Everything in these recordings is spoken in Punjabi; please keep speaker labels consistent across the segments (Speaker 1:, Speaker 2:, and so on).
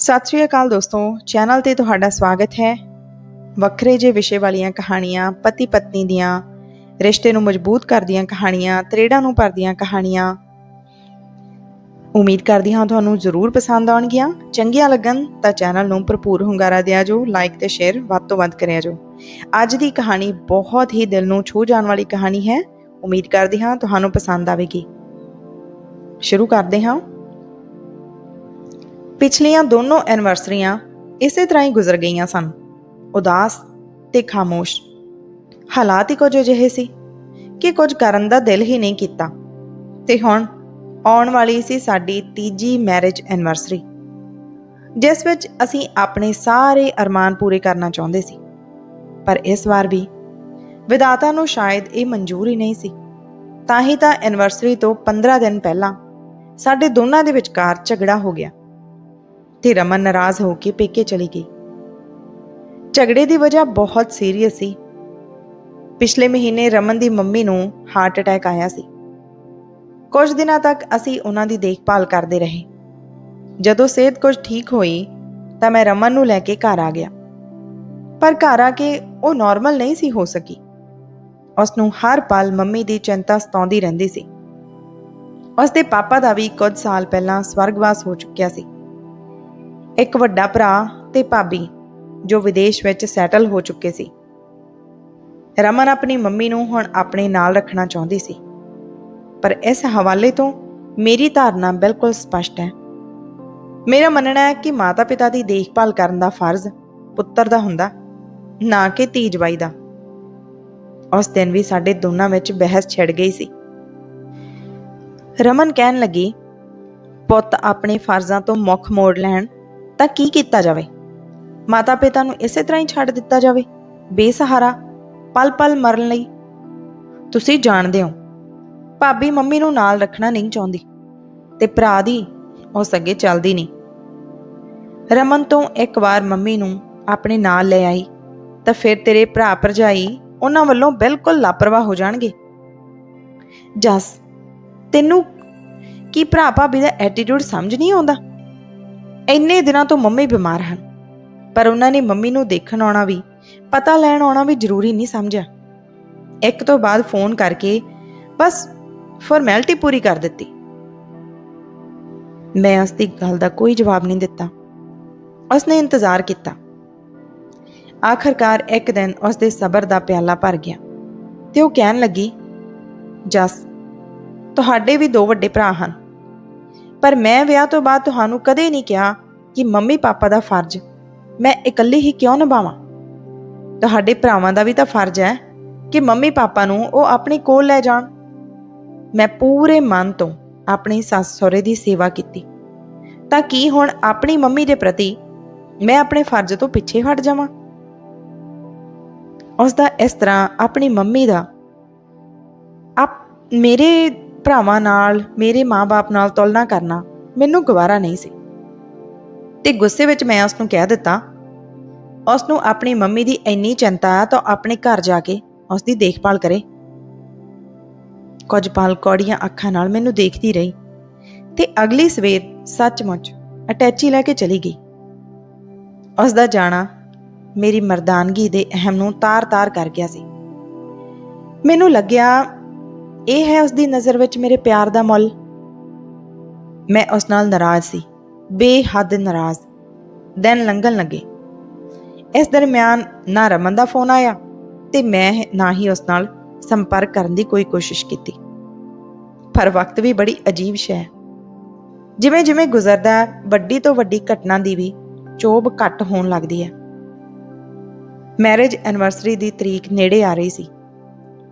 Speaker 1: ਸਤਿ ਸ਼੍ਰੀ ਅਕਾਲ ਦੋਸਤੋ, ਚੈਨਲ ਤੇ ਤੁਹਾਡਾ ਸਵਾਗਤ ਹੈ। ਵੱਖਰੇ ਜੇ ਵਿਸ਼ੇ ਵਾਲੀਆਂ ਕਹਾਣੀਆਂ ਪਤੀ ਪਤਨੀ ਦੀਆਂ, ਰਿਸ਼ਤੇ ਨੂੰ ਮਜ਼ਬੂਤ ਕਰਦੀਆਂ ਕਹਾਣੀਆਂ, ਤਰੇੜਾਂ ਨੂੰ ਭਰਦੀਆਂ ਕਹਾਣੀਆਂ। ਉਮੀਦ ਕਰਦੀ ਹਾਂ ਤੁਹਾਨੂੰ ਜ਼ਰੂਰ ਪਸੰਦ ਆਉਣਗੀਆਂ। ਚੰਗੀਆਂ ਲੱਗਣ ਤਾਂ ਚੈਨਲ ਨੂੰ ਭਰਪੂਰ ਹੁੰਗਾਰਾ ਦਿਆ ਜੋ ਲਾਈਕ ਤੇ ਸ਼ੇਅਰ ਵੱਧ ਤੋਂ ਵੱਧ ਕਰਿਆ ਜੋ ਅੱਜ ਦੀ ਕਹਾਣੀ ਬਹੁਤ ਹੀ ਦਿਲ ਨੂੰ ਛੂਹ ਜਾਣ ਵਾਲੀ ਕਹਾਣੀ ਹੈ। ਉਮੀਦ ਕਰਦੀ ਹਾਂ ਤੁਹਾਨੂੰ ਪਸੰਦ ਆਵੇਗੀ। ਸ਼ੁਰੂ ਕਰਦੇ ਹਾਂ। ਪਿਛਲੀਆਂ ਦੋਨੋਂ ਐਨਵਰਸਰੀਆਂ ਇਸੇ ਤਰ੍ਹਾਂ ਹੀ ਗੁਜ਼ਰ ਗਈਆਂ ਸਨ। ਉਦਾਸ ਤੇ ਖਾਮੋਸ਼। ਹਾਲਾਤ ਹੀ ਕੁਝ ਅਜਿਹੇ ਸੀ ਕਿ ਕੁਝ ਕਰਨ ਦਾ ਦਿਲ ਹੀ ਨਹੀਂ ਕੀਤਾ। ਤੇ ਹੁਣ ਆਉਣ ਵਾਲੀ ਸੀ ਸਾਡੀ ਤੀਜੀ ਮੈਰਿਜ ਐਨਵਰਸਰੀ ਜਿਸ ਵਿੱਚ ਅਸੀਂ ਆਪਣੇ ਸਾਰੇ ਅਰਮਾਨ ਪੂਰੇ ਕਰਨਾ ਚਾਹੁੰਦੇ ਸੀ। ਪਰ ਇਸ ਵਾਰ ਵੀ ਵਿਦਾਤਾ ਨੂੰ ਸ਼ਾਇਦ ਇਹ ਮਨਜ਼ੂਰ ਹੀ ਨਹੀਂ ਸੀ। ਤਾਂ ਹੀ ਤਾਂ ਐਨਵਰਸਰੀ ਤੋਂ 15 ਦਿਨ ਪਹਿਲਾਂ ਸਾਡੇ ਦੋਨਾਂ ਦੇ ਵਿਚਕਾਰ ਝਗੜਾ ਹੋ ਗਿਆ। ਤੇ ਰਮਨ ਨਾਰਾਜ਼ ਹੋ ਕੇ ਪੇਕੇ ਚਲੀ ਗਈ। ਝਗੜੇ ਦੀ ਵਜ੍ਹਾ ਬਹੁਤ ਸੀਰੀਅਸ ਸੀ। ਪਿਛਲੇ ਮਹੀਨੇ ਰਮਨ ਦੀ ਮੰਮੀ ਨੂੰ ਹਾਰਟ ਅਟੈਕ ਆਇਆ ਸੀ। ਕੁਝ ਦਿਨਾਂ ਤੱਕ ਅਸੀਂ ਉਹਨਾਂ ਦੀ ਦੇਖਭਾਲ ਕਰਦੇ ਰਹੇ। ਜਦੋਂ ਸਿਹਤ ਕੁਝ ਠੀਕ ਹੋਈ, ਤਾਂ ਮੈਂ ਰਮਨ ਨੂੰ ਲੈ ਕੇ ਘਰ ਆ ਗਿਆ। ਪਰ ਘਰ ਆ ਕੇ ਉਹ ਨਾਰਮਲ ਨਹੀਂ ਸੀ ਹੋ ਸਕੀ। ਉਸ ਨੂੰ ਹਰ ਪਲ ਮੰਮੀ ਦੀ ਚਿੰਤਾ ਸਤਾਉਂਦੀ ਰਹਿੰਦੀ ਸੀ। ਉਸ ਦੇ ਪਾਪਾ ਦਾ ਵੀ ਕੁਝ ਸਾਲ ਪਹਿਲਾਂ ਸਵਰਗਵਾਸ ਹੋ ਚੁੱਕਿਆ ਸੀ। ਇੱਕ ਵੱਡਾ ਭਰਾ ਤੇ ਭਾਬੀ ਜੋ ਵਿਦੇਸ਼ ਵਿੱਚ ਸੈਟਲ ਹੋ ਚੁੱਕੇ ਸੀ। ਰਮਨ ਆਪਣੀ ਮੰਮੀ ਨੂੰ ਹੁਣ ਆਪਣੇ ਨਾਲ ਰੱਖਣਾ ਚਾਹੁੰਦੀ ਸੀ। ਪਰ ਇਸ ਹਵਾਲੇ ਤੋਂ ਮੇਰੀ ਧਾਰਨਾ ਬਿਲਕੁਲ ਸਪਸ਼ਟ ਹੈ। ਮੇਰਾ ਮੰਨਣਾ ਹੈ ਕਿ ਮਾਤਾ-ਪਿਤਾ ਦੀ ਦੇਖਭਾਲ ਕਰਨ ਦਾ ਫਰਜ਼ ਪੁੱਤਰ ਦਾ ਹੁੰਦਾ, ਨਾ ਕਿ ਧੀ ਜਵਾਈ ਦਾ। ਉਸ ਦਿਨ ਵੀ ਸਾਡੇ ਦੋਨਾਂ ਵਿੱਚ ਬਹਿਸ ਛਿੜ ਗਈ ਸੀ। ਰਮਨ ਕਹਿਣ ਲੱਗੀ, ਪੁੱਤ ਆਪਣੇ ਫਰਜ਼ਾਂ ਤੋਂ ਮੁੱਖ ਮੋੜ ਲੈਣ ਤਾਂ ਕੀ ਕੀਤਾ ਜਾਵੇ? ਮਾਤਾ ਪਿਤਾ ਨੂੰ ਇਸੇ ਤਰ੍ਹਾਂ ਹੀ ਛੱਡ ਦਿੱਤਾ ਜਾਵੇ? ਬੇਸਹਾਰਾ, ਪਲ-ਪਲ ਮਰਨ ਲਈ? ਤੁਸੀਂ ਜਾਣਦੇ ਹੋ, ਭਾਬੀ ਮੰਮੀ ਨੂੰ ਨਾਲ ਰੱਖਣਾ ਨਹੀਂ ਚਾਹੁੰਦੀ ਤੇ ਭਰਾ ਦੀ ਉਸ ਅੱਗੇ ਚੱਲਦੀ ਨਹੀਂ। ਰਮਨ ਤੋਂ ਇੱਕ ਵਾਰ ਮੰਮੀ ਨੂੰ ਆਪਣੇ ਨਾਲ ਲੈ ਆਈ ਤਾਂ ਫਿਰ ਤੇਰੇ ਭਰਾ ਭਰਜਾਈ ਉਹਨਾਂ ਵੱਲੋਂ ਬਿਲਕੁਲ ਲਾਪਰਵਾਹ ਹੋ ਜਾਣਗੇ। ਜਸ, ਤੈਨੂੰ ਕੀ ਭਰਾ ਭਾਬੀ ਦਾ ਐਟੀਟਿਊਡ ਸਮਝ ਨਹੀਂ ਆਉਂਦਾ? ਇੰਨੇ ਦਿਨਾਂ ਤੋਂ ਮੰਮੀ ਬਿਮਾਰ ਹਨ। ਪਰ ਉਹਨਾਂ ਨੇ ਮੰਮੀ ਨੂੰ ਦੇਖਣ ਆਉਣਾ ਵੀ, ਪਤਾ ਲੈਣ ਆਉਣਾ ਵੀ ਜ਼ਰੂਰੀ ਨਹੀਂ ਸਮਝਿਆ। ਇੱਕ ਤੋਂ ਬਾਅਦ ਫੋਨ ਕਰਕੇ ਬਸ ਫਾਰਮੈਲਿਟੀ ਪੂਰੀ ਕਰ ਦਿੱਤੀ। ਮੈਂ ਉਸ ਦੀ ਗੱਲ ਦਾ ਕੋਈ ਜਵਾਬ ਨਹੀਂ ਦਿੱਤਾ। ਉਸਨੇ ਇੰਤਜ਼ਾਰ ਕੀਤਾ। ਆਖਰਕਾਰ ਇੱਕ ਦਿਨ ਉਸ ਦੇ ਸਬਰ ਦਾ ਪਿਆਲਾ ਭਰ ਗਿਆ ਤੇ ਉਹ ਕਹਿਣ ਲੱਗੀ, ਜਸ, ਤੁਹਾਡੇ ਵੀ ਦੋ ਵੱਡੇ ਭਰਾ ਹਨ। ਪਰ ਮੈਂ ਵਿਆਹ ਤੋਂ ਬਾਅਦ ਤੁਹਾਨੂੰ ਕਦੇ ਨਹੀਂ ਕਿਹਾ ਕਿ ਮੰਮੀ ਪਾਪਾ ਦਾ ਫਰਜ਼। ਮੈਂ ਇਕੱਲੀ ਹੀ ਕਿਉਂ ਨਿਭਾਵਾਂ? ਤੁਹਾਡੇ ਭਰਾਵਾਂ ਦਾ ਵੀ ਤਾਂ ਫਰਜ਼ ਹੈ ਕਿ ਮੰਮੀ ਪਾਪਾ ਨੂੰ ਉਹ ਆਪਣੇ ਕੋਲ ਲੈ ਜਾਣ। ਮੈਂ ਪੂਰੇ ਮਨ ਤੋਂ ਆਪਣੀ ਸੱਸ ਸਹੁਰੇ ਦੀ ਸੇਵਾ ਕੀਤੀ। ਤਾਂ ਕੀ ਹੁਣ ਆਪਣੀ ਮੰਮੀ ਦੇ ਪ੍ਰਤੀ ਮੈਂ ਆਪਣੇ ਫਰਜ਼ ਤੋਂ ਪਿੱਛੇ ਹਟ ਜਾਵਾਂ? ਉਸ ਦਾ ਇਸ ਤਰ੍ਹਾਂ ਆਪਣੀ ਮੰਮੀ ਦਾ ਆਪ ਮੇਰੇ ਭਰਾਵਾਂ ਨਾਲ, ਮੇਰੇ ਮਾਪੇ ਨਾਲ ਤੁਲਨਾ ਕਰਨਾ ਮੈਨੂੰ ਗਵਾਰਾ ਨਹੀਂ ਸੀ। ਤੇ ਗੁੱਸੇ ਵਿੱਚ ਮੈਂ ਉਸ ਨੂੰ ਕਹਿ ਦਿੱਤਾ ਉਸ ਨੂੰ ਆਪਣੀ ਮੰਮੀ ਦੀ ਇੰਨੀ ਚਿੰਤਾ ਆ, ਤਾਂ ਆਪਣੇ ਘਰ ਜਾ ਕੇ ਉਸ ਦੀ ਦੇਖਭਾਲ ਕਰੇ। ਕੁਝ ਪਲ ਕੌੜੀਆਂ ਅੱਖਾਂ ਨਾਲ ਮੈਨੂੰ ਦੇਖਦੀ ਰਹੀ ਤੇ ਅਗਲੀ ਸਵੇਰ ਸੱਚਮੁੱਚ ਅਟੈਚੀ ਲੈ ਕੇ ਚਲੀ ਗਈ। ਉਸ ਦਾ ਜਾਣਾ ਮੇਰੀ ਮਰਦਾਨਗੀ ਦੇ ਅਹਿਮ ਨੂੰ ਤਾਰ-ਤਾਰ ਕਰ ਗਿਆ ਸੀ। ਮੈਨੂੰ ਲੱਗਿਆ ਇਹ ਹੈ ਉਸ ਦੀ ਨਜ਼ਰ ਵਿੱਚ ਮੇਰੇ ਪਿਆਰ ਦਾ ਮੁੱਲ। ਮੈਂ ਉਸ ਨਾਲ ਨਾਰਾਜ਼ ਸੀ। ਬੇਹੱਦ ਨਾਰਾਜ਼। ਦਿਨ ਲੰਘਣ ਲੱਗੇ। ਇਸ ਦਰਮਿਆਨ ਨਾ ਰਮਨ ਦਾ ਫੋਨ ਆਇਆ ਤੇ ਮੈਂ ਨਾ ਹੀ ਉਸ ਨਾਲ ਸੰਪਰਕ ਕਰਨ ਦੀ ਕੋਈ ਕੋਸ਼ਿਸ਼ ਕੀਤੀ। ਪਰ ਵਕਤ ਵੀ ਬੜੀ ਅਜੀਬ ਸ਼ੈ। ਹੈ ਜਿਵੇਂ ਜਿਵੇਂ ਗੁਜ਼ਰਦਾ ਵੱਡੀ ਤੋਂ ਵੱਡੀ ਘਟਨਾ ਦੀ ਵੀ ਚੋਬ ਘੱਟ ਹੋਣ ਲੱਗਦੀ ਹੈ। ਮੈਰਿਜ ਐਨਵਰਸਰੀ ਦੀ ਤਰੀਕ ਨੇੜੇ ਆ ਰਹੀ ਸੀ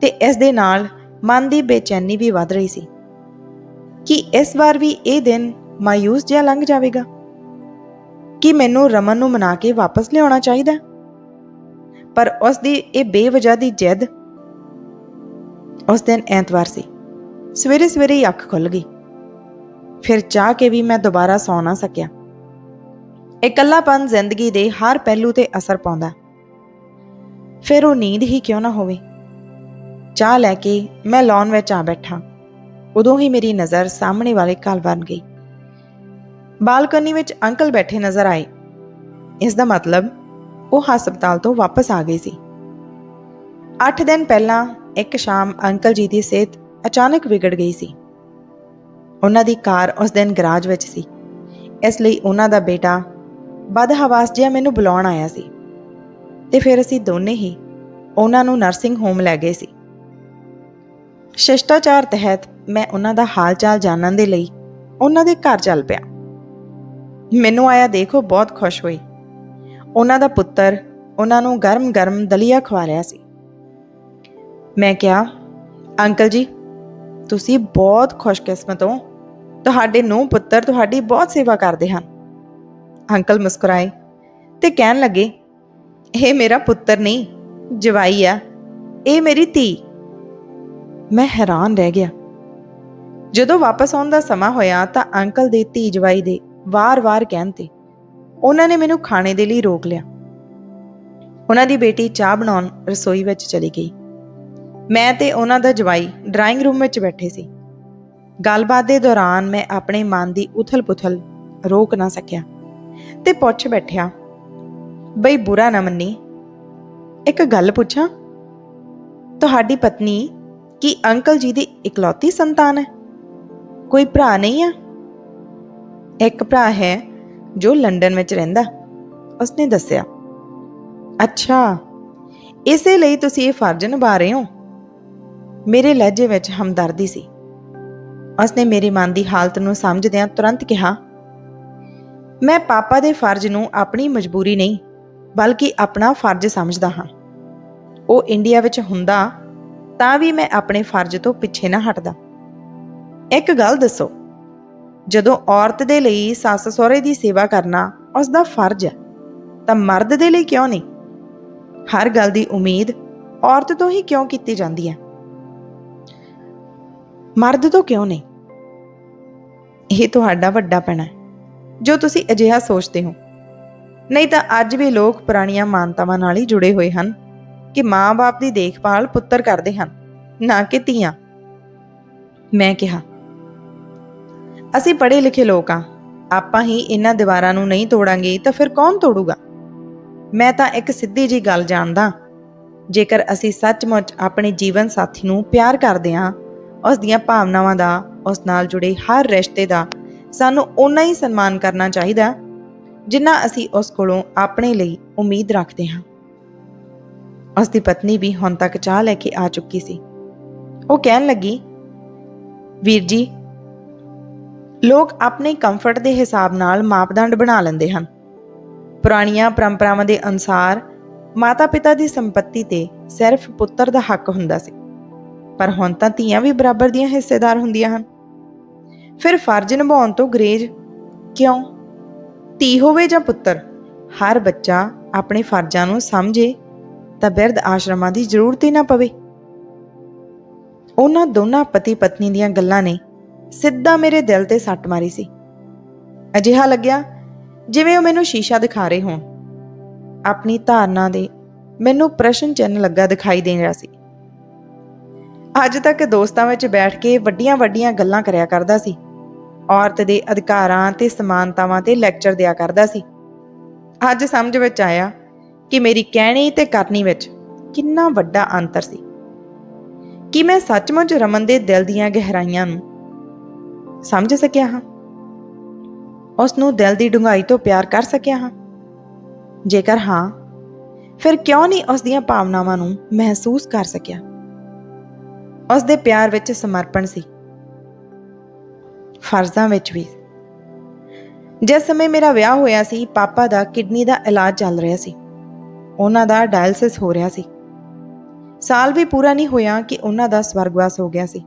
Speaker 1: ਤੇ ਇਸ ਦੇ ਨਾਲ ਮਨ ਦੀ ਬੇਚੈਨੀ ਵੀ ਵੱਧ ਰਹੀ ਸੀ। ਕਿ ਇਸ ਵਾਰ ਵੀ ਇਹ ਦਿਨ ਮਾਇੂਸ ਜਿਹਾ ਲੰਘ ਜਾਵੇਗਾ? ਕਿ ਮੈਨੂੰ ਰਮਨ ਨੂੰ ਮਨਾ ਕੇ ਵਾਪਸ ਲਿਆਉਣਾ ਚਾਹੀਦਾ? ਪਰ ਉਸ ਦੀ ਇਹ ਬੇਵਜ੍ਹਾ ਦੀ ਜਿੱਦ ਉਸ ਦਿਨ ਐਤਵਾਰ ਸੀ। ਸਵੇਰੇ ਸਵੇਰੇ ਹੀ ਅੱਖ ਖੁੱਲ ਗਈ। ਫਿਰ ਚਾਹ ਕੇ ਵੀ ਮੈਂ ਦੁਬਾਰਾ ਸੌ ਨਾ ਸਕਿਆ। ਇਕੱਲਾਪਨ ਜ਼ਿੰਦਗੀ ਦੇ ਹਰ ਪਹਿਲੂ ਤੇ ਅਸਰ ਪਾਉਂਦਾ। ਫਿਰ ਉਹ ਨੀਂਦ ਹੀ ਕਿਉਂ ਨਾ ਹੋਵੇ? ਚਾਹ ਲੈ ਕੇ ਮੈਂ ਲਾਨ ਵਿੱਚ ਆ ਬੈਠਾ। ਉਦੋਂ ਹੀ ਮੇਰੀ ਨਜ਼ਰ ਸਾਹਮਣੇ ਵਾਲੇ ਘਰ ਵੱਲ ਗਈ। ਬਾਲਕਨੀ ਵਿੱਚ ਅੰਕਲ ਬੈਠੇ ਨਜ਼ਰ ਆਏ। ਇਸ ਦਾ ਮਤਲਬ ਉਹ ਹਸਪਤਾਲ ਤੋਂ ਵਾਪਸ ਆ ਗਏ ਸੀ। 8 ਦਿਨ ਪਹਿਲਾਂ ਇੱਕ ਸ਼ਾਮ ਅੰਕਲ ਜੀ ਦੀ ਸਿਹਤ ਅਚਾਨਕ ਵਿਗੜ ਗਈ ਸੀ। ਉਹਨਾਂ ਦੀ ਕਾਰ ਉਸ ਦਿਨ ਗਰਾਜ ਵਿੱਚ ਸੀ। ਇਸ ਲਈ ਉਹਨਾਂ ਦਾ ਬੇਟਾ ਬਦ ਹਵਾਸ ਜਿਹਾ ਮੈਨੂੰ ਬੁਲਾਉਣ ਆਇਆ ਸੀ। ਤੇ ਫਿਰ ਅਸੀਂ ਦੋਨੇ ਹੀ ਉਹਨਾਂ ਨੂੰ ਨਰਸਿੰਗ ਹੋਮ ਲੈ ਗਏ ਸੀ। ਸ਼ਿਸ਼ਟਾਚਾਰ ਤਹਿਤ ਮੈਂ ਉਹਨਾਂ ਦਾ ਹਾਲ ਚਾਲ ਜਾਣਨ ਦੇ ਲਈ ਉਹਨਾਂ ਦੇ ਘਰ ਚੱਲ ਪਿਆ। ਮੈਨੂੰ ਆਇਆ ਦੇਖੋ ਬਹੁਤ ਖੁਸ਼ ਹੋਈ। ਉਹਨਾਂ ਦਾ ਪੁੱਤਰ ਉਹਨਾਂ ਨੂੰ ਗਰਮ-ਗਰਮ ਦਲੀਆ ਖਵਾ ਰਿਹਾ ਸੀ। ਮੈਂ ਕਿਹਾ, ਅੰਕਲ ਜੀ, ਤੁਸੀਂ ਬਹੁਤ ਖੁਸ਼ਕਿਸਮਤ ਹੋ। ਤੁਹਾਡੇ ਨੂੰ ਪੁੱਤਰ ਤੁਹਾਡੀ ਬਹੁਤ ਸੇਵਾ ਕਰਦੇ ਹਨ। ਅੰਕਲ ਮੁਸਕਰਾਏ ਤੇ ਕਹਿਣ ਲੱਗੇ, ਇਹ ਮੇਰਾ ਪੁੱਤਰ ਨਹੀਂ, ਜਵਾਈ ਆ। ਇਹ ਮੇਰੀ ਧੀ। ਮੈਂ ਹੈਰਾਨ ਰਹਿ ਗਿਆ। ਜਦੋਂ ਵਾਪਸ ਆਉਣ ਦਾ ਸਮਾਂ ਹੋਇਆ ਤਾਂ ਅੰਕਲ ਦੇ ਧੀ ਜਵਾਈ ਦੇ ਵਾਰ-ਵਾਰ ਕਹਿਣ ਤੇ ਉਹਨਾਂ ਨੇ ਮੈਨੂੰ ਖਾਣੇ ਦੇ ਲਈ ਰੋਕ ਲਿਆ। ਉਹਨਾਂ ਦੀ ਬੇਟੀ ਚਾਹ ਬਣਾਉਣ ਰਸੋਈ ਵਿੱਚ ਚਲੀ ਗਈ। ਮੈਂ ਤੇ ਉਹਨਾਂ ਦਾ ਜਵਾਈ ਡਰਾਇੰਗ ਰੂਮ ਵਿੱਚ ਬੈਠੇ ਸੀ। ਗੱਲਬਾਤ ਦੇ ਦੌਰਾਨ ਮੈਂ ਆਪਣੇ ਮਨ ਦੀ ਉਥਲ-ਪੁਥਲ ਰੋਕ ਨਾ ਸਕਿਆ ਤੇ ਪੁੱਛ ਬੈਠਿਆ, ਬਈ ਬੁਰਾ ਨਾ ਮੰਨੀ, ਇੱਕ ਗੱਲ ਪੁੱਛਾਂ? ਤੁਹਾਡੀ ਪਤਨੀ ਕਿ ਅੰਕਲ ਜੀ ਦੀ ਇਕਲੌਤੀ ਸੰਤਾਨ ਹੈ? ਕੋਈ ਭਰਾ ਨਹੀਂ ਆ? ਇੱਕ ਭਰਾ ਹੈ ਜੋ ਲੰਡਨ ਵਿੱਚ ਰਹਿੰਦਾ। ਉਸਨੇ ਦੱਸਿਆ, ਅੱਛਾ, ਇਸੇ ਲਈ ਤੁਸੀਂ ਇਹ ਫਰਜ਼ ਨਿਭਾ ਰਹੇ ਹੋ? ਮੇਰੇ ਲਹਿਜੇ ਵਿੱਚ ਹਮਦਰਦੀ ਸੀ। ਉਸਨੇ ਮੇਰੇ ਮਨ ਦੀ ਹਾਲਤ ਨੂੰ ਸਮਝਦਿਆਂ ਤੁਰੰਤ ਕਿਹਾ, ਮੈਂ ਪਾਪਾ ਦੇ ਫਰਜ਼ ਨੂੰ ਆਪਣੀ ਮਜਬੂਰੀ ਨਹੀਂ, ਬਲਕਿ ਆਪਣਾ ਫਰਜ਼ ਸਮਝਦਾ ਹਾਂ। ਉਹ ਇੰਡੀਆ ਵਿੱਚ ਹੁੰਦਾ ਤਾਂ ਵੀ ਮੈਂ ਆਪਣੇ ਫਰਜ਼ ਤੋਂ ਪਿੱਛੇ ਨਾ ਹਟਦਾ। ਇੱਕ ਗੱਲ ਦੱਸੋ, ਜਦੋਂ ਔਰਤ ਦੇ ਲਈ ਸੱਸ ਸਹੁਰੇ ਦੀ ਸੇਵਾ ਕਰਨਾ ਉਸ ਦਾ ਫਰਜ਼ ਹੈ, ਤਾਂ ਮਰਦ ਦੇ ਲਈ ਕਿਉਂ ਨਹੀਂ? ਹਰ ਗੱਲ ਦੀ ਉਮੀਦ ਔਰਤ ਤੋਂ ਹੀ ਕਿਉਂ ਕੀਤੀ ਜਾਂਦੀ ਹੈ? ਮਰਦ ਤੋਂ ਕਿਉਂ ਨਹੀਂ? ਇਹ ਤੁਹਾਡਾ ਵੱਡਾ ਪੈਣਾ ਜੋ ਤੁਸੀਂ ਅਜਿਹਾ ਸੋਚਦੇ ਹੋ। ਨਹੀਂ ਤਾਂ ਅੱਜ ਵੀ ਲੋਕ ਪੁਰਾਣੀਆਂ ਮਾਨਤਾਵਾਂ ਨਾਲ ਹੀ ਜੁੜੇ ਹੋਏ ਹਨ। ਕਿ ਮਾਂ-ਬਾਪ ਦੀ ਦੇਖਭਾਲ ਪੁੱਤਰ ਕਰਦੇ ਹਨ, ਨਾ ਕਿ ਧੀਆਂ। ਮੈਂ ਕਿਹਾ, ਅਸੀਂ ਪੜ੍ਹੇ ਲਿਖੇ ਲੋਕ ਆ। ਆਪਾਂ ਹੀ ਇਹਨਾਂ ਦੀਵਾਰਾਂ ਨੂੰ ਨਹੀਂ ਤੋੜਾਂਗੇ ਤਾਂ ਫਿਰ ਕੌਣ ਤੋੜੂਗਾ? ਮੈਂ ਤਾਂ ਇੱਕ ਸਿੱਧੀ ਜੀ ਗੱਲ ਜਾਣਦਾ ਜੇਕਰ ਅਸੀਂ ਸੱਚਮੁੱਚ ਆਪਣੇ ਜੀਵਨ ਸਾਥੀ ਨੂੰ ਪਿਆਰ ਕਰਦੇ ਹਾਂ ਉਸ ਦੀਆਂ ਭਾਵਨਾਵਾਂ ਦਾ, ਉਸ ਨਾਲ ਜੁੜੇ ਹਰ ਰਿਸ਼ਤੇ ਦਾ ਸਾਨੂੰ ਓਨਾ ਹੀ ਸਨਮਾਨ ਕਰਨਾ ਚਾਹੀਦਾ, ਜਿੰਨਾ ਅਸੀਂ ਉਸ ਕੋਲੋਂ ਆਪਣੇ ਲਈ ਉਮੀਦ ਰੱਖਦੇ ਹਾਂ ਉਸ ਦੀ ਪਤਨੀ ਵੀ ਹੁਣ ਤੱਕ ਚਾਹ ਲੈ ਕੇ ਆ ਚੁੱਕੀ ਸੀ। ਉਹ ਕਹਿਣ ਲੱਗੀ, ਵੀਰ ਜੀ, ਲੋਕ ਆਪਣੇ ਕੰਫਰਟ ਦੇ ਹਿਸਾਬ ਨਾਲ ਮਾਪਦੰਡ ਬਣਾ ਲੈਂਦੇ ਹਨ। ਪੁਰਾਣੀਆਂ ਪਰੰਪਰਾਵਾਂ ਦੇ ਅਨੁਸਾਰ ਮਾਤਾ-ਪਿਤਾ ਦੀ ਸੰਪਤੀ ਤੇ ਸਿਰਫ ਪੁੱਤਰ ਦਾ ਹੱਕ ਹੁੰਦਾ ਸੀ। ਪਰ ਹੁਣ ਤਾਂ ਧੀਆਂ ਵੀ ਬਰਾਬਰ ਦੀਆਂ ਹਿੱਸੇਦਾਰ ਹੁੰਦੀਆਂ ਹਨ। ਫਿਰ ਫਰਜ਼ ਨਿਭਾਉਣ ਤੋਂ ਗਰੇਜ ਕਿਉਂ? ਧੀ ਹੋਵੇ ਜਾਂ ਪੁੱਤਰ, ਹਰ ਬੱਚਾ ਆਪਣੇ ਫਰਜ਼ਾਂ ਨੂੰ ਸਮਝੇ ਤਾਂ ਬਿਰਧ ਆਸ਼ਰਮਾਂ ਦੀ ਜ਼ਰੂਰਤ ਹੀ ਨਾ ਪਵੇ। ਉਹਨਾਂ ਦੋਨਾਂ ਪਤੀ ਪਤਨੀ ਦੀਆਂ ਗੱਲਾਂ ਨੇ ਸਿੱਧਾ ਮੇਰੇ ਦਿਲ ਤੇ ਸੱਟ ਮਾਰੀ ਸੀ। ਅਜਿਹਾ ਲੱਗਿਆ ਜਿਵੇਂ ਉਹ ਮੈਨੂੰ ਸ਼ੀਸ਼ਾ ਦਿਖਾ ਰਹੇ ਹੋਣ। ਆਪਣੀ ਧਾਰਨਾ ਦੇ ਮੈਨੂੰ ਪ੍ਰਸ਼ਨ ਚਿੰਨ ਲੱਗਾ ਦਿਖਾਈ ਦੇ ਰਿਹਾ ਸੀ। ਅੱਜ ਤੱਕ ਦੋਸਤਾਂ ਵਿੱਚ ਬੈਠ ਕੇ ਵੱਡੀਆਂ-ਵੱਡੀਆਂ ਗੱਲਾਂ ਕਰਿਆ ਕਰਦਾ ਸੀ। ਔਰਤ ਦੇ ਅਧਿਕਾਰਾਂ ਤੇ ਸਮਾਨਤਾਵਾਂ ਤੇ ਲੈਕਚਰ ਦਿਆ ਕਰਦਾ ਸੀ। ਅੱਜ ਸਮਝ ਵਿੱਚ ਆਇਆ ਕਿ ਮੇਰੀ ਕਹਿਣੀ ਤੇ ਕਰਨੀ ਵਿੱਚ ਕਿੰਨਾ ਵੱਡਾ ਅੰਤਰ ਸੀ। ਕਿ ਮੈਂ ਸੱਚਮੁੱਚ ਰਮਨ ਦੇ ਦਿਲ ਦੀਆਂ ਗਹਿਰਾਈਆਂ ਨੂੰ ਸਮਝ ਸਕਿਆ ਹਾਂ? ਉਸ ਨੂੰ ਦਿਲ ਦੀ ਡੂੰਘਾਈ ਤੋਂ ਪਿਆਰ ਕਰ ਸਕਿਆ ਹਾਂ? ਜੇਕਰ ਹਾਂ, ਫਿਰ ਕਿਉਂ ਨਹੀਂ ਉਸ ਦੀਆਂ ਭਾਵਨਾਵਾਂ ਨੂੰ ਮਹਿਸੂਸ ਕਰ ਸਕਿਆ? ਉਸ ਦੇ ਪਿਆਰ ਵਿੱਚ ਸਮਰਪਣ ਸੀ। ਫਰਜ਼ਾਂ ਵਿੱਚ ਵੀ। ਜਿਸ ਸਮੇਂ ਮੇਰਾ ਵਿਆਹ ਹੋਇਆ ਸੀ, ਪਾਪਾ ਦਾ ਕਿਡਨੀ ਦਾ ਇਲਾਜ ਚੱਲ ਰਿਹਾ ਸੀ। ਉਹਨਾਂ ਦਾ ਡਾਇਲਸਿਸ ਹੋ ਰਿਹਾ ਸੀ। ਸਾਲ ਵੀ ਪੂਰਾ ਨਹੀਂ ਹੋਇਆ ਕਿ ਉਹਨਾਂ ਦਾ ਸਵਰਗਵਾਸ ਹੋ ਗਿਆ ਸੀ।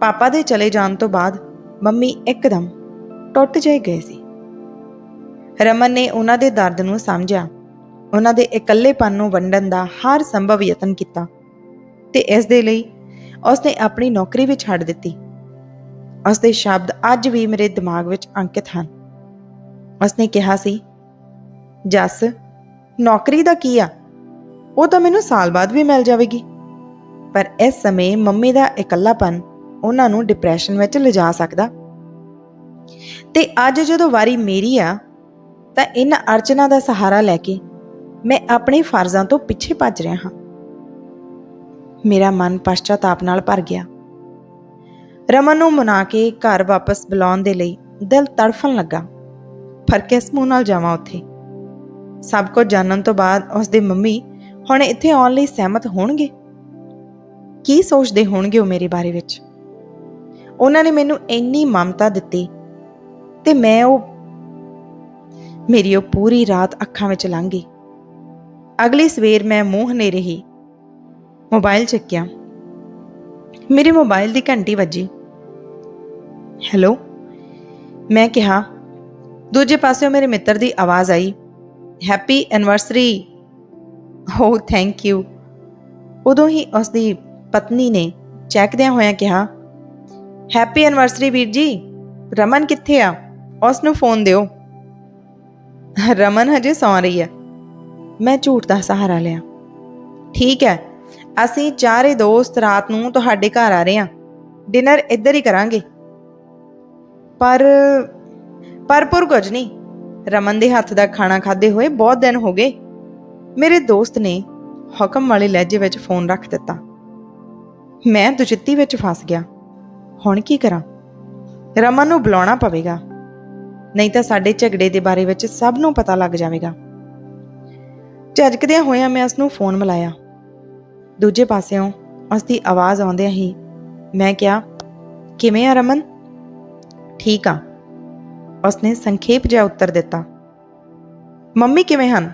Speaker 1: ਪਾਪਾ ਦੇ ਚਲੇ ਜਾਣ ਤੋਂ ਬਾਅਦ ਮੰਮੀ ਇੱਕਦਮ ਟੁੱਟ ਜਾਈ ਗਏ ਸੀ। ਰਮਨ ਨੇ ਉਹਨਾਂ ਦੇ ਦਰਦ ਨੂੰ ਸਮਝਿਆ। ਉਹਨਾਂ ਦੇ ਇਕੱਲੇਪਨ ਨੂੰ ਵੰਡਣ ਦਾ ਹਰ ਸੰਭਵ ਯਤਨ ਕੀਤਾ ਤੇ ਇਸ ਦੇ ਲਈ ਉਸਨੇ ਆਪਣੀ ਨੌਕਰੀ ਵੀ ਛੱਡ ਦਿੱਤੀ। ਉਸਦੇ ਸ਼ਬਦ ਅੱਜ ਵੀ ਮੇਰੇ ਦਿਮਾਗ ਵਿੱਚ ਅੰਕਿਤ ਹਨ। ਉਸਨੇ ਕਿਹਾ ਸੀ, ਜੱਸ ਨੌਕਰੀ ਦਾ ਕੀ ਆ? ਉਹ ਤਾਂ ਮੈਨੂੰ ਸਾਲ ਬਾਅਦ ਵੀ ਮਿਲ ਜਾਵੇਗੀ। ਪਰ ਇਸ ਸਮੇਂ ਮੰਮੀ ਦਾ ਇਕੱਲਾਪਨ ਉਹਨਾਂ ਨੂੰ ਡਿਪਰੈਸ਼ਨ ਵਿੱਚ ਲਿਜਾ ਸਕਦਾ। ਤੇ ਅੱਜ ਜਦੋਂ ਵਾਰੀ ਮੇਰੀ ਆ, ਤਾਂ ਇਹਨਾਂ ਅਰਚਨਾ ਦਾ ਸਹਾਰਾ ਲੈ ਕੇ ਮੈਂ ਆਪਣੇ ਫਰਜ਼ਾਂ ਤੋਂ ਪਿੱਛੇ ਭੱਜ ਰਿਹਾ ਹਾਂ। ਮੇਰਾ ਮਨ ਪਛਤਾਪ ਨਾਲ ਭਰ ਗਿਆ। ਰਮਨ ਨੂੰ ਮਨਾ ਕੇ ਘਰ ਵਾਪਸ ਬੁਲਾਉਣ ਦੇ ਲਈ ਦਿਲ ਤੜਫਣ ਲੱਗਾ। ਪਰ ਕਿਸ ਮੂੰਹ ਨਾਲ ਜਾਵਾਂ ਉੱਥੇ। ਸਭ ਕੁਝ ਜਾਣਨ ਤੋਂ ਬਾਅਦ ਉਸ ਦੇ ਮੰਮੀ ਹੁਣ ਇੱਥੇ ਆਉਣ ਲਈ ਸਹਿਮਤ ਹੋਣਗੇ? ਕੀ ਸੋਚਦੇ ਹੋਣਗੇ ਉਹ ਮੇਰੇ ਬਾਰੇ ਵਿੱਚ? ਉਹਨਾਂ ਨੇ ਮੈਨੂੰ ਇੰਨੀ ਮਮਤਾ ਦਿੱਤੀ ਤੇ ਮੈਂ ਉਹ ਮੇਰੀ ਉਹ ਪੂਰੀ ਰਾਤ ਅੱਖਾਂ ਵਿੱਚ ਲੰਘ ਗਈ। ਅਗਲੀ ਸਵੇਰ ਮੈਂ ਮੂੰਹ ਹਨੇਰੇ ਹੀ ਮੋਬਾਈਲ ਚੱਕਿਆ। ਮੇਰੇ ਮੋਬਾਈਲ ਦੀ ਘੰਟੀ ਵੱਜੀ। ਹੈਲੋ, ਮੈਂ ਕਿਹਾ, ਦੂਜੇ ਪਾਸਿਓਂ ਮੇਰੇ ਮਿੱਤਰ ਦੀ ਆਵਾਜ਼ ਆਈ। ਹੈਪੀ ਐਨਵਰਸਰੀ ਹੋ ਥੈਂਕ ਯੂ ਉਦੋਂ ਹੀ ਉਸ ਦੀ ਪਤਨੀ ਨੇ ਚੈੱਕਦਿਆਂ ਹੋਇਆਂ ਕਿਹਾ ਹੈਪੀ ਐਨਵਰਸਰੀ ਵੀਰ ਜੀ। ਰਮਨ ਕਿੱਥੇ ਆ? ਉਸ ਨੂੰ ਫੋਨ ਦਿਓ। ਰਮਨ ਹਜੇ ਸੌਂ ਰਹੀ ਹੈ। ਮੈਂ ਝੂਠ ਦਾ ਸਹਾਰਾ ਲਿਆ। ਠੀਕ ਹੈ, ਅਸੀਂ ਚਾਰੇ ਦੋਸਤ ਰਾਤ ਨੂੰ ਤੁਹਾਡੇ ਘਰ ਆ ਰਹੇ ਹਾਂ। ਡਿਨਰ ਇੱਧਰ ਹੀ ਕਰਾਂਗੇ। ਪਰ ਪਰ ਪੁਰ ਕੁਝ ਨਹੀਂ। ਰਮਨ ਦੇ ਹੱਥ ਦਾ ਖਾਣਾ ਖਾਦੇ ਹੋਏ ਬਹੁਤ ਦਿਨ ਹੋ ਗਏ। ਮੇਰੇ ਦੋਸਤ ਨੇ ਹੁਕਮ ਵਾਲੇ ਲਹਿਜੇ ਵਿੱਚ ਫੋਨ ਰੱਖ ਦਿੱਤਾ। ਮੈਂ ਦੁਚਿੱਤੀ ਵਿੱਚ ਫਸ ਗਿਆ। ਹੁਣ ਕੀ ਕਰਾਂ? ਰਮਨ ਨੂੰ ਬੁਲਾਉਣਾ ਪਵੇਗਾ। ਨਹੀਂ ਤਾਂ ਸਾਡੇ ਝਗੜੇ ਦੇ ਬਾਰੇ ਵਿੱਚ ਸਭ ਨੂੰ ਪਤਾ ਲੱਗ ਜਾਵੇਗਾ। ਝਜਕਦਿਆਂ ਹੋਇਆਂ ਮੈਂ ਉਸ ਨੂੰ ਫੋਨ ਮਿਲਾਇਆ। ਦੂਜੇ ਪਾਸਿਓਂ ਉਸ ਦੀ ਆਵਾਜ਼ ਆਉਂਦਿਆਂ ਹੀ ਮੈਂ ਕਿਹਾ, ਕਿਵੇਂ ਆ ਰਮਨ? ਠੀਕ ਆ। ਉਸਨੇ ਸੰਖੇਪ ਜਿਹਾ ਉੱਤਰ ਦਿੱਤਾ। ਮੰਮੀ ਕਿਵੇਂ ਹਨ?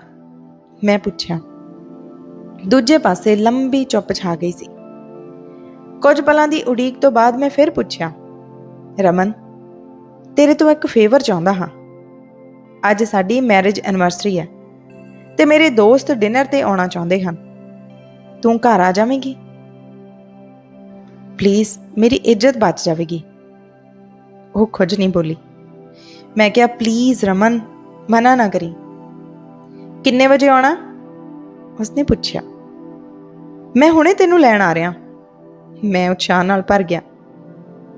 Speaker 1: ਮੈਂ ਪੁੱਛਿਆ। ਦੂਜੇ ਪਾਸੇ ਲੰਬੀ ਚੁੱਪ ਛਾ ਗਈ ਸੀ। ਕੁਝ ਪਲਾਂ ਦੀ ਉਡੀਕ ਤੋਂ ਬਾਅਦ ਮੈਂ ਫਿਰ ਪੁੱਛਿਆ, ਰਮਨ, ਤੇਰੇ ਤੋਂ ਇੱਕ ਫੇਵਰ ਚਾਹੁੰਦਾ ਹਾਂ। ਅੱਜ ਸਾਡੀ ਮੈਰਿਜ ਐਨਵਰਸਰੀ ਹੈ ਤੇ ਮੇਰੇ ਦੋਸਤ ਡਿਨਰ ਤੇ ਆਉਣਾ ਚਾਹੁੰਦੇ ਹਨ। ਤੂੰ ਘਰ ਆ ਜਾਵੇਂਗੀ? ਪਲੀਜ਼ ਮੇਰੀ ਇੱਜ਼ਤ ਬਚ ਜਾਵੇਗੀ। ਉਹ ਕੁਝ ਨਹੀਂ ਬੋਲੀ। ਮੈਂ ਕਿਹਾ ਪਲੀਜ਼ ਰਮਨ, ਮਨਾ ਨਾ ਕਰੀ। ਕਿੰਨੇ ਵਜੇ ਆਉਣਾ? ਉਸਨੇ ਪੁੱਛਿਆ, ਮੈਂ ਹੁਣੇ ਤੈਨੂੰ ਲੈਣ ਆ ਰਿਹਾ। ਮੈਂ ਉਤਸ਼ਾਹ ਨਾਲ ਭਰ ਗਿਆ।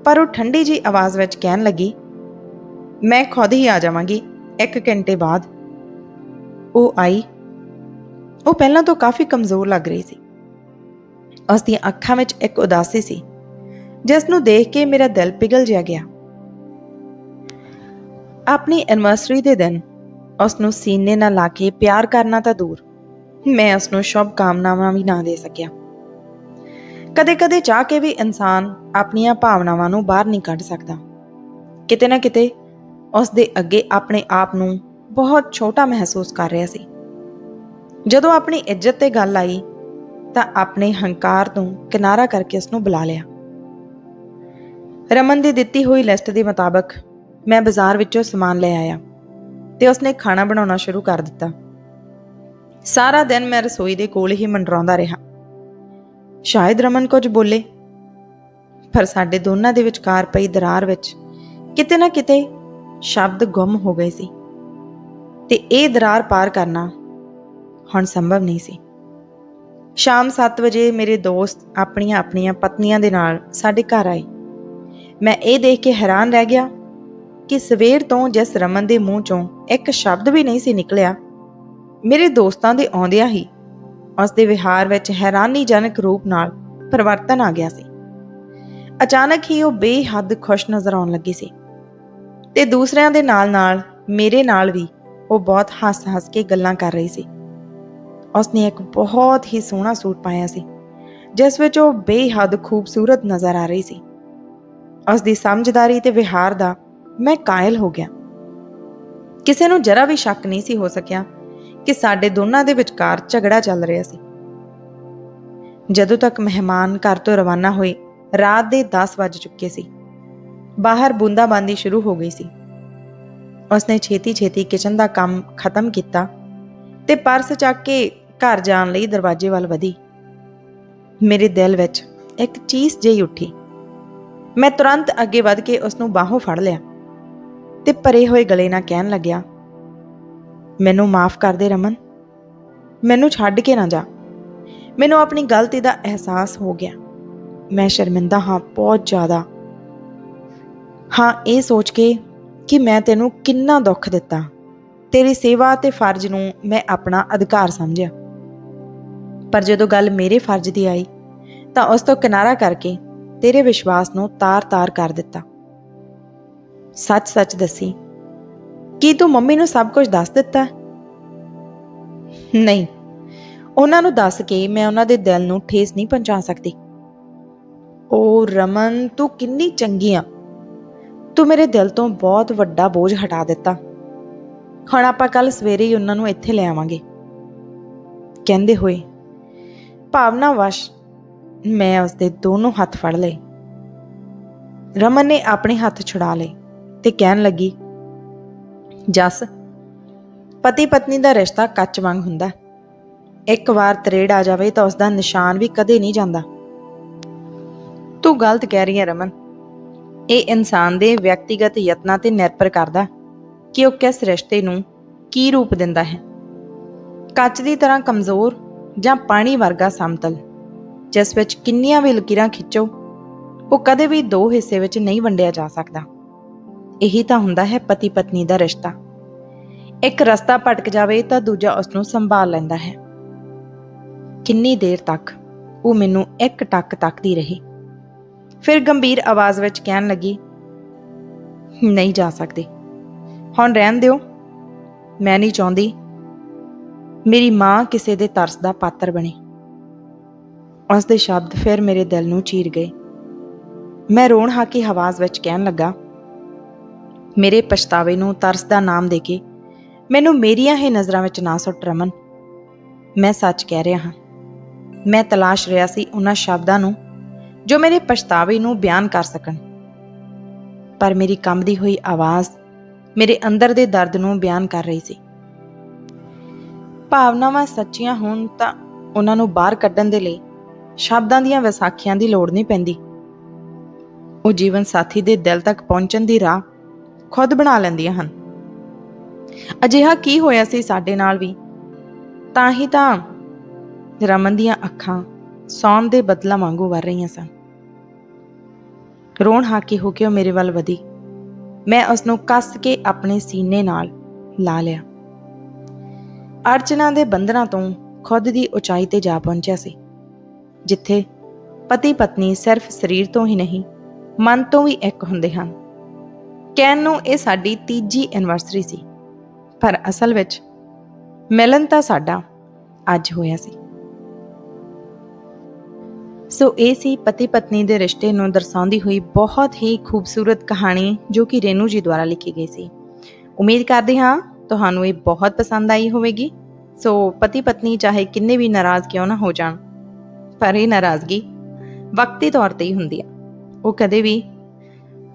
Speaker 1: ਪਰ ਉਹ ਠੰਡੀ ਜੀ ਆਵਾਜ਼ ਵਿੱਚ ਕਹਿਣ ਲੱਗੀ, ਮੈਂ ਖੁਦ ਹੀ ਆ ਜਾਵਾਂਗੀ, ਇੱਕ ਘੰਟੇ ਬਾਅਦ। ਉਹ ਆਈ। ਉਹ ਪਹਿਲਾਂ ਤੋਂ ਕਾਫੀ ਕਮਜ਼ੋਰ ਲੱਗ ਰਹੀ ਸੀ। ਉਸ ਦੀਆਂ ਅੱਖਾਂ ਵਿੱਚ ਇੱਕ ਉਦਾਸੀ ਸੀ, ਜਿਸ ਨੂੰ ਦੇਖ ਕੇ ਮੇਰਾ ਦਿਲ ਪਿਘਲ ਜਿਹਾ ਗਿਆ। ਆਪਣੀ ਐਨਵਰਸਰੀ ਦੇ ਦਿਨ ਉਸ ਨੂੰ ਸੀਨੇ ਨਾਲ ਲਾ ਕੇ ਪਿਆਰ ਕਰਨਾ ਤਾਂ ਦੂਰ। ਮੈਂ ਉਸ ਨੂੰ ਸ਼ੁਭ ਕਾਮਨਾਵਾਂ ਵੀ ਨਾ ਦੇ ਸਕਿਆ। ਕਦੇ-ਕਦੇ ਚਾਹ ਕੇ ਵੀ ਇਨਸਾਨ ਆਪਣੀਆਂ ਭਾਵਨਾਵਾਂ ਨੂੰ ਬਾਹਰ ਨਹੀਂ ਕੱਢ ਸਕਦਾ। ਕਿਤੇ ਨਾ ਕਿਤੇ ਉਸ ਦੇ ਅੱਗੇ ਆਪਣੇ ਆਪ ਨੂੰ ਬਹੁਤ ਛੋਟਾ ਮਹਿਸੂਸ ਕਰ ਰਿਹਾ ਸੀ। ਜਦੋਂ ਆਪਣੀ ਇੱਜ਼ਤ ਤੇ ਗੱਲ ਆਈ, ਤਾਂ ਆਪਣੇ ਹੰਕਾਰ ਤੋਂ ਕਿਨਾਰਾ ਕਰਕੇ ਉਸ ਨੂੰ ਬੁਲਾ ਲਿਆ। ਰਮਨ ਦੀ ਦਿੱਤੀ ਹੋਈ ਲਿਸਟ ਦੇ ਮੁਤਾਬਕ ਮੈਂ ਬਾਜ਼ਾਰ ਵਿੱਚੋਂ ਸਮਾਨ ਲੈ ਆਇਆ ਤੇ ਉਸਨੇ ਖਾਣਾ ਬਣਾਉਣਾ ਸ਼ੁਰੂ ਕਰ ਦਿੱਤਾ। ਸਾਰਾ ਦਿਨ ਮੈਂ ਰਸੋਈ ਦੇ ਕੋਲ ਹੀ ਮੰਡਰਾਉਂਦਾ ਰਿਹਾ। ਸ਼ਾਇਦ ਰਮਨ ਕੁਝ ਬੋਲੇ, ਪਰ ਸਾਡੇ ਦੋਨਾਂ ਦੇ ਵਿਚਕਾਰ ਪਈ ਦਰਾਰ ਵਿੱਚ ਕਿਤੇ ਨਾ ਕਿਤੇ ਸ਼ਬਦ ਗੁੰਮ ਹੋ ਗਏ ਸੀ ਤੇ ਇਹ ਦਰਾਰ ਪਾਰ ਕਰਨਾ ਹੁਣ ਸੰਭਵ ਨਹੀਂ ਸੀ। ਸ਼ਾਮ 7 ਵਜੇ ਮੇਰੇ ਦੋਸਤ ਆਪਣੀਆਂ ਆਪਣੀਆਂ ਪਤਨੀਆਂ ਦੇ ਨਾਲ ਸਾਡੇ ਘਰ ਆਏ। ਮੈਂ ਇਹ ਦੇਖ ਕੇ ਹੈਰਾਨ ਰਹਿ ਗਿਆ ਕਿ ਸਵੇਰ ਤੋਂ ਜਿਸ ਰਮਨ ਦੇ ਮੂੰਹ ਚੋਂ ਇੱਕ ਸ਼ਬਦ ਵੀ ਨਹੀਂ ਸੀ ਨਿਕਲਿਆ। ਮੇਰੇ ਦੋਸਤਾਂ ਦੇ ਆਉਂਦਿਆਂ ਹੀ ਉਸ ਦੇ ਵਿਹਾਰ ਵਿੱਚ ਹੈਰਾਨੀਜਨਕ ਰੂਪ ਨਾਲ ਪਰਿਵਰਤਨ ਆ ਗਿਆ ਸੀ। ਅਚਾਨਕ ਹੀ ਉਹ ਬੇਹੱਦ ਖੁਸ਼ ਨਜ਼ਰ ਆਉਣ ਲੱਗੀ ਸੀ ਤੇ ਦੂਸਰਿਆਂ ਦੇ ਨਾਲ-ਨਾਲ ਮੇਰੇ ਨਾਲ ਵੀ ਉਹ ਬਹੁਤ ਹੱਸ-ਹੱਸ ਕੇ ਗੱਲਾਂ ਕਰ ਰਹੀ ਸੀ। ਉਸਨੇ ਇੱਕ ਬਹੁਤ ਹੀ ਸੋਹਣਾ ਸੂਟ ਪਾਇਆ ਸੀ, ਜਿਸ ਵਿੱਚ ਉਹ ਬੇਹੱਦ ਖੂਬਸੂਰਤ ਨਜ਼ਰ ਆ ਰਹੀ ਸੀ। ਉਸ ਦੀ ਸਮਝਦਾਰੀ ਤੇ ਵਿਹਾਰ ਦਾ ਮੈਂ ਕਾਇਲ ਹੋ ਗਿਆ। ਕਿਸੇ ਨੂੰ ਜਰਾ ਵੀ ਸ਼ੱਕ ਨਹੀਂ ਸੀ ਹੋ ਸਕਿਆ ਕਿ ਸਾਡੇ ਦੋਨਾਂ ਦੇ ਵਿਚਕਾਰ ਝਗੜਾ ਚੱਲ ਰਿਹਾ ਸੀ। ਜਦੋਂ ਤੱਕ ਮਹਿਮਾਨ ਘਰ ਤੋਂ ਰਵਾਨਾ ਹੋਏ, ਰਾਤ ਦੇ 10 ਵੱਜ ਚੁੱਕੇ ਸੀ। ਬਾਹਰ ਬੂੰਦਾਬਾਂਦੀ ਸ਼ੁਰੂ ਹੋ ਗਈ ਸੀ। ਉਸਨੇ ਛੇਤੀ-ਛੇਤੀ ਕਿਚਨ ਦਾ ਕੰਮ ਖਤਮ ਕੀਤਾ ਤੇ ਪਰਸ ਚੱਕ ਕੇ ਘਰ ਜਾਣ ਲਈ ਦਰਵਾਜ਼ੇ ਵੱਲ ਵਧੀ। ਮੇਰੇ ਦਿਲ ਵਿੱਚ ਇੱਕ ਚੀਸ ਜਿਹੀ ਉੱਠੀ। ਮੈਂ ਤੁਰੰਤ ਅੱਗੇ ਵੱਧ ਕੇ ਉਸ ਨੂੰ ਬਾਹੋਂ ਫੜ ਲਿਆ। ਤੇ ਭਰੇ ਹੋਏ ਗਲੇ ਨਾਲ ਕਹਿਣ ਲੱਗਿਆ, ਮੈਨੂੰ ਮਾਫ ਕਰ ਦੇ ਰਮਨ। ਮੈਨੂੰ ਛੱਡ ਕੇ ਨਾ ਜਾ। ਮੈਨੂੰ ਆਪਣੀ ਗਲਤੀ ਦਾ ਅਹਿਸਾਸ ਹੋ ਗਿਆ। ਮੈਂ ਸ਼ਰਮਿੰਦਾ ਹਾਂ, ਬਹੁਤ ਜ਼ਿਆਦਾ। ਹਾਂ, ਇਹ ਸੋਚ ਕੇ ਕਿ ਮੈਂ ਤੈਨੂੰ ਕਿੰਨਾ ਦੁੱਖ ਦਿੱਤਾ। ਤੇਰੀ ਸੇਵਾ ਤੇ ਫਰਜ਼ ਨੂੰ ਮੈਂ ਆਪਣਾ ਅਧਿਕਾਰ ਸਮਝਿਆ। ਪਰ ਜਦੋਂ ਗੱਲ ਮੇਰੇ ਫਰਜ਼ ਦੀ ਆਈ, ਤਾਂ ਉਸ ਤੋਂ ਕਿਨਾਰਾ ਕਰਕੇ ਤੇਰੇ ਵਿਸ਼ਵਾਸ ਨੂੰ ਤਾਰ-ਤਾਰ ਕਰ ਦਿੱਤਾ। ਸੱਚ-ਸੱਚ ਦੱਸੀ। ਕੀ ਤੂੰ ਮੰਮੀ ਨੂੰ ਸਭ ਕੁਝ ਦੱਸ ਦਿੱਤਾ? ਨਹੀਂ। ਉਹਨਾਂ ਨੂੰ ਦੱਸ ਕੇ ਮੈਂ ਉਹਨਾਂ ਦੇ ਦਿਲ ਨੂੰ ਠੇਸ ਨਹੀਂ ਪਹੁੰਚਾ ਸਕਦੀ। ਓ ਰਮਨ, ਤੂੰ ਕਿੰਨੀ ਚੰਗੀ ਆ। ਤੂੰ ਮੇਰੇ ਦਿਲ ਤੋਂ ਬਹੁਤ ਵੱਡਾ ਬੋਝ ਹਟਾ ਦਿੱਤਾ। ਹੁਣ ਆਪਾਂ ਕੱਲ ਸਵੇਰੇ ਹੀ ਉਹਨਾਂ ਨੂੰ ਇੱਥੇ ਲੈ ਆਵਾਂਗੇ। ਕਹਿੰਦੇ ਹੋਏ ਭਾਵਨਾਵਸ਼ ਮੈਂ ਉਸਦੇ ਦੋਨੋਂ ਹੱਥ ਫੜ ਲਏ। ਰਮਨ ਨੇ ਆਪਣੇ ਹੱਥ ਛੁਡਾ ਲਏ। ਤੇ ਕਹਿਣ ਲੱਗੀ, ਜਸ ਪਤੀ ਪਤਨੀ ਦਾ ਰਿਸ਼ਤਾ ਕੱਚ ਵਾਂਗ ਹੁੰਦਾ ਇੱਕ ਵਾਰ ਤਰੇੜ ਆ ਜਾਵੇ ਤਾਂ ਉਸ ਦਾ ਨਿਸ਼ਾਨ ਵੀ ਕਦੇ ਨਹੀਂ ਜਾਂਦਾ। ਤੂੰ ਗਲਤ ਕਹਿ ਰਹੀ ਹੈ, ਰਮਨ। ਇਹ ਇਨਸਾਨ ਦੇ ਵਿਅਕਤੀਗਤ ਯਤਨਾਂ ਤੇ ਨਿਰਭਰ ਕਰਦਾ ਕਿ ਉਹ ਕਿਸ ਰਿਸ਼ਤੇ ਨੂੰ ਕੀ ਰੂਪ ਦਿੰਦਾ ਹੈ। ਕੱਚ ਦੀ ਤਰ੍ਹਾਂ ਕਮਜ਼ੋਰ ਜਾਂ ਪਾਣੀ ਵਰਗਾ ਸਮਤਲ, ਜਿਸ ਵਿੱਚ ਕਿੰਨੀਆਂ ਵੀ ਲਕੀਰਾਂ ਖਿੱਚੋ, ਉਹ ਕਦੇ ਵੀ ਦੋ ਹਿੱਸੇ ਵਿੱਚ ਨਹੀਂ ਵੰਡਿਆ ਜਾ ਸਕਦਾ। ਇਹੀ ਤਾਂ ਹੁੰਦਾ ਹੈ ਪਤੀ ਪਤਨੀ ਦਾ ਰਿਸ਼ਤਾ। ਇੱਕ ਰਸਤਾ ਭਟਕ ਜਾਵੇ ਤਾਂ ਦੂਜਾ ਉਸ ਨੂੰ ਸੰਭਾਲ ਲੈਂਦਾ ਹੈ। ਕਿੰਨੀ ਦੇਰ ਤੱਕ ਉਹ ਮੈਨੂੰ ਇੱਕ ਟੱਕ ਤੱਕਦੀ ਰਹੀ। ਫਿਰ ਗੰਭੀਰ ਆਵਾਜ਼ ਵਿੱਚ ਕਹਿਣ ਲੱਗੀ, ਨਹੀਂ ਜਾ ਸਕਦੇ। ਹੁਣ ਰਹਿਣ ਦਿਓ। ਮੈਂ ਨਹੀਂ ਚਾਹੁੰਦੀ। ਮੇਰੀ ਮਾਂ ਕਿਸੇ ਦੇ ਤਰਸ ਦਾ ਪਾਤਰ ਬਣੇ। ਉਸ ਦੇ ਸ਼ਬਦ ਫਿਰ ਮੇਰੇ ਦਿਲ ਨੂੰ ਚੀਰ ਗਏ। ਮੈਂ ਰੋਣ ਹਾਕੀ ਆਵਾਜ਼ ਵਿੱਚ ਕਹਿਣ ਲੱਗਾ ਮੇਰੇ ਪਛਤਾਵੇ ਨੂੰ ਤਰਸ ਦਾ ਨਾਮ ਦੇ ਕੇ ਮੈਨੂੰ ਮੇਰੀਆਂ ਹੀ ਨਜ਼ਰਾਂ ਵਿੱਚ ਨਾ ਸੁੱਟ ਰਮਨ। ਮੈਂ ਸੱਚ ਕਹਿ ਰਿਹਾ ਹਾਂ। ਮੈਂ ਤਲਾਸ਼ ਰਿਹਾ ਸੀ ਉਹਨਾਂ ਸ਼ਬਦਾਂ ਨੂੰ ਜੋ ਮੇਰੇ ਪਛਤਾਵੇ ਨੂੰ ਬਿਆਨ ਕਰ ਸਕਣ। ਪਰ ਮੇਰੀ ਕੰਬਦੀ ਹੋਈ ਆਵਾਜ਼ ਮੇਰੇ ਅੰਦਰ ਦੇ ਦਰਦ ਨੂੰ ਬਿਆਨ ਕਰ ਰਹੀ ਸੀ। ਭਾਵਨਾਵਾਂ ਸੱਚੀਆਂ ਹੋਣ ਤਾਂ ਉਹਨਾਂ ਨੂੰ ਬਾਹਰ ਕੱਢਣ ਦੇ ਲਈ ਸ਼ਬਦਾਂ ਦੀਆਂ ਵਿਸਾਖੀਆਂ ਦੀ ਲੋੜ ਨਹੀਂ ਪੈਂਦੀ। ਉਹ ਜੀਵਨ ਸਾਥੀ ਦੇ ਦਿਲ ਤੱਕ ਪਹੁੰਚਣ ਦੀ ਰਾਹ ਖੁਦ ਬਣਾ ਲੈਂਦੀਆਂ ਹਨ। ਅਜਿਹਾ ਕੀ ਹੋਇਆ ਸੀ ਸਾਡੇ ਨਾਲ ਵੀ? ਤਾਂ ਹੀ ਤਾਂ ਰਮਨ ਦੀਆਂ ਅੱਖਾਂ ਸੌਣ ਦੇ ਬਦਲਾ ਵਾਂਗੂ ਵਰ ਰਹੀਆਂ ਸਨ। ਰੋਣ ਹਾਕੀ ਹੋ ਕੇ ਉਹ ਮੇਰੇ ਵੱਲ ਵਧੀ। ਮੈਂ ਉਸ ਨੂੰ ਕੱਸ ਕੇ ਆਪਣੇ ਸੀਨੇ ਨਾਲ ਲਾ ਲਿਆ। ਅਰਚਨਾ ਦੇ ਬੰਧਨਾਂ ਤੋਂ ਖੁਦ ਦੀ ਉਚਾਈ ਤੇ ਜਾ ਪਹੁੰਚਿਆ ਸੀ, ਜਿੱਥੇ ਪਤੀ ਪਤਨੀ ਸਿਰਫ ਸਰੀਰ ਤੋਂ ਹੀ ਨਹੀਂ, ਮਨ ਤੋਂ ਵੀ ਇੱਕ ਹੁੰਦੇ ਹਨ। ਕਹਿਣ ਨੂੰ ਇਹ ਸਾਡੀ ਤੀਜੀ ਐਨਵਰਸਰੀ ਸੀ। ਪਰ ਅਸਲ ਵਿੱਚ ਮਿਲਨ ਤਾਂ ਸਾਡਾ ਅੱਜ ਹੋਇਆ ਸੀ। ਸੋ ਇਹ ਸੀ ਪਤੀ ਪਤਨੀ ਦੇ ਰਿਸ਼ਤੇ ਨੂੰ ਦਰਸਾਉਂਦੀ ਹੋਈ ਬਹੁਤ ਹੀ ਖੂਬਸੂਰਤ ਕਹਾਣੀ ਜੋ ਕਿ ਰੇਨੂ ਜੀ ਦੁਆਰਾ ਲਿਖੀ ਗਈ ਸੀ। ਉਮੀਦ ਕਰਦੇ ਹਾਂ ਤੁਹਾਨੂੰ ਇਹ ਬਹੁਤ ਪਸੰਦ ਆਈ ਹੋਵੇਗੀ। ਸੋ ਪਤੀ ਪਤਨੀ ਚਾਹੇ ਕਿੰਨੇ ਵੀ ਨਾਰਾਜ਼ ਕਿਉਂ ਨਾ ਹੋ ਜਾਣ, ਪਰ ਇਹ ਨਾਰਾਜ਼ਗੀ ਵਕਤੀ ਤੌਰ ਤੇ ਹੀ ਹੁੰਦੀ ਆ। ਉਹ ਕਦੇ ਵੀ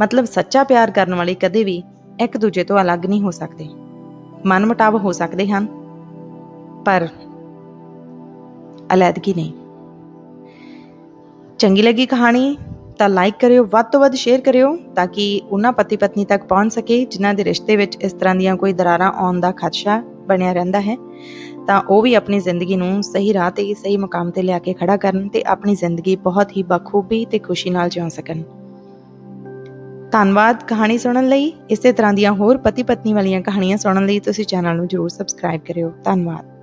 Speaker 1: ਮਤਲਬ ਸੱਚਾ ਪਿਆਰ ਕਰਨ ਵਾਲੇ ਕਦੇ ਵੀ ਇੱਕ ਦੂਜੇ ਤੋਂ ਅਲੱਗ ਨਹੀਂ ਹੋ ਸਕਦੇ। ਮਨਮਟਾਵ ਹੋ ਸਕਦੇ ਹਨ, ਪਰ ਅਲੱਦਗੀ ਨਹੀਂ। ਚੰਗੀ ਲੱਗੀ ਕਹਾਣੀ, ਤਾਂ ਲਾਈਕ ਕਰਿਓ, ਵੱਧ ਤੋਂ ਵੱਧ ਸ਼ੇਅਰ ਕਰਿਓ, ਤਾਂ ਕਿ ਉਹਨਾਂ ਪਤੀ ਪਤਨੀ ਤੱਕ ਪਹੁੰਚ ਸਕੇ, ਜਿਨ੍ਹਾਂ ਦੇ ਰਿਸ਼ਤੇ ਵਿੱਚ ਇਸ ਤਰ੍ਹਾਂ ਦੀਆਂ ਕੋਈ ਦਰਾਰਾਂ ਆਉਣ ਦਾ ਖਦਸ਼ਾ ਬਣਿਆ ਰਹਿੰਦਾ ਹੈ। ਤਾਂ ਉਹ ਵੀ ਆਪਣੀ ਜ਼ਿੰਦਗੀ ਨੂੰ ਸਹੀ ਰਾਹ ਤੇ, ਸਹੀ ਮੁਕਾਮ ਤੇ ਲਿਆ ਕੇ ਖੜਾ ਕਰਨ ਤੇ ਆਪਣੀ ਜ਼ਿੰਦਗੀ ਬਹੁਤ ਹੀ ਬਖੂਬੀ ਤੇ ਖੁਸ਼ੀ ਨਾਲ ਜਿਉ ਸਕਣ। ਧੰਨਵਾਦ ਕਹਾਣੀ ਸੁਣਨ ਲਈ। ਇਸੇ ਤਰ੍ਹਾਂ ਦੀਆਂ ਹੋਰ ਪਤੀ ਪਤਨੀ ਵਾਲੀਆਂ ਕਹਾਣੀਆਂ ਸੁਣਨ ਲਈ ਤੁਸੀਂ ਚੈਨਲ ਨੂੰ ਜਰੂਰ ਸਬਸਕ੍ਰਾਈਬ ਕਰਿਓ। ਧੰਨਵਾਦ।